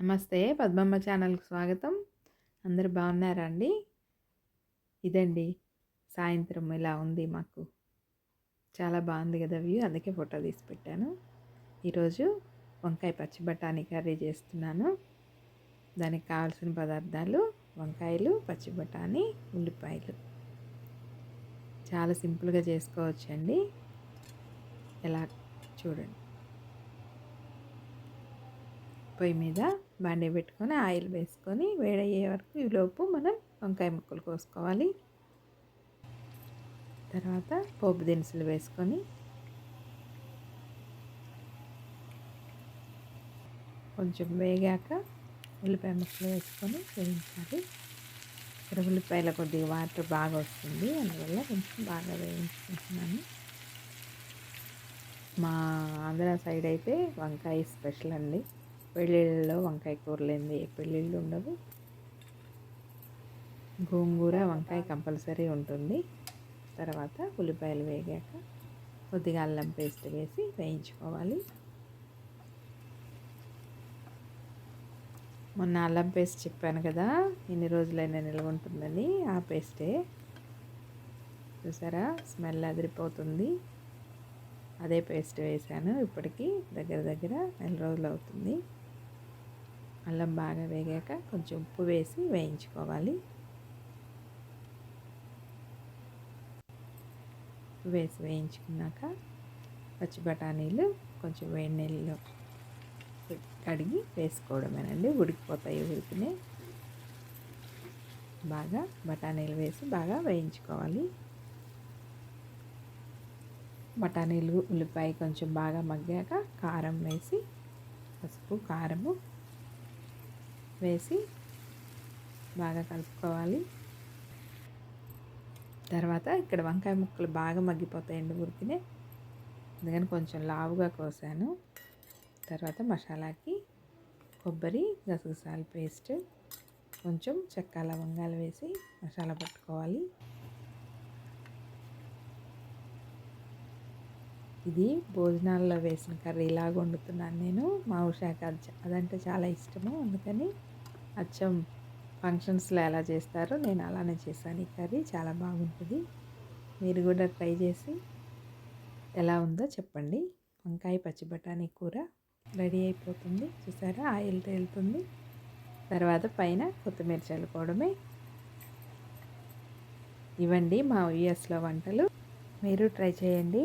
నమస్తే పద్మమ్మ ఛానల్కి స్వాగతం. అందరు బాగున్నారా అండి ఇదండి సాయంత్రం ఇలా ఉంది మాకు. చాలా బాగుంది కదా వ్యూ అందుకే ఫోటో తీసి పెట్టాను. ఈరోజు వంకాయ పచ్చి బఠానీ కర్రీ చేస్తున్నాను. దానికి కావాల్సిన పదార్థాలు వంకాయలు పచ్చి బఠానీ ఉల్లిపాయలు. చాలా సింపుల్గా చేసుకోవచ్చండి. ఎలా చూడండి. పొయ్యి మీద బండి పెట్టుకొని ఆయిల్ వేసుకొని వేడయ్యే వరకు ఈలోపు మనం వంకాయ ముక్కలు కోసుకోవాలి. తర్వాత పోపు దినుసులు వేసుకొని కొంచెం వేగాక ఉల్లిపాయ ముక్కలు వేసుకొని వేయించాలి. ఇక్కడ ఉల్లిపాయల కొద్దిగా వాటర్ బాగా వస్తుంది అందువల్ల కొంచెం బాగా వేయించుకుంటున్నాను. మా ఆంధ్ర సైడ్ అయితే వంకాయ స్పెషల్ అండి. పెళ్ళిళ్ళలో వంకాయ కూర పెళ్ళిళ్ళు ఉండవు. గోంగూర వంకాయ కంపల్సరీ ఉంటుంది. తర్వాత ఉల్లిపాయలు వేగాక కొద్దిగా అల్లం పేస్ట్ వేసి వేయించుకోవాలి. మొన్న అల్లం పేస్ట్ చెప్పాను కదా ఎన్ని రోజులైనా నిల్వ ఉంటుందని ఆ పేస్టే. చూసారా? స్మెల్ అదిరిపోతుంది. అదే పేస్ట్ వేసాను ఇప్పటికీ దగ్గర దగ్గర నెల రోజులు అవుతుంది. అల్లం బాగా వేగాక కొంచెం ఉప్పు వేసి వేయించుకోవాలి. వేసి వేయించుకున్నాక పచ్చి బఠానీలు కొంచెం వేడి నీళ్ళలో కడిగి వేసుకోవడమేనండి. ఉడికిపోతాయి ఉడికినే బాగా బఠానీలు వేసి బాగా వేయించుకోవాలి. బఠానీలు ఉల్లిపాయ కొంచెం బాగా మగ్గాక కారం వేసి పసుపు కారము వేసి బాగా కలుపుకోవాలి. తర్వాత ఇక్కడ వంకాయ ముక్కలు బాగా మగ్గిపోతాయండి ఉరికినే అందుకని కొంచెం లావుగా కోసాను. తర్వాత మసాలాకి కొబ్బరి గసగసాల పేస్ట్ కొంచెం చెక్క లవంగాలు వేసి మసాలా పట్టుకోవాలి. ఇది భోజనాల్లో వేసిన కర్రీ ఇలాగ వండుతున్నాను నేను. మా ఉషాకి అదంటే చాలా ఇష్టము. అందుకని అచ్చం ఫంక్షన్స్లో ఎలా చేస్తారో నేను అలానే చేశాను. ఈ కర్రీ చాలా బాగుంటుంది. మీరు కూడా ట్రై చేసి ఎలా ఉందో చెప్పండి. వంకాయ పచ్చి బఠానీ కూర రెడీ అయిపోతుంది. చూసారా? ఆయిల్ తేలుతుంది తర్వాత పైన కొత్తిమీర చల్లుకోవడమే. ఇవ్వండి మా యూఎస్లో వంటలు. మీరు ట్రై చేయండి.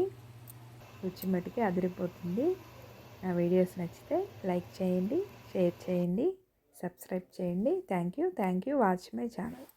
రుచి మటుకి అదిరిపోతుంది. నా వీడియోస్ నచ్చితే లైక్ చేయండి షేర్ చేయండి సబ్స్క్రైబ్ చేయండి. Thank you. Thank you. Watch my channel.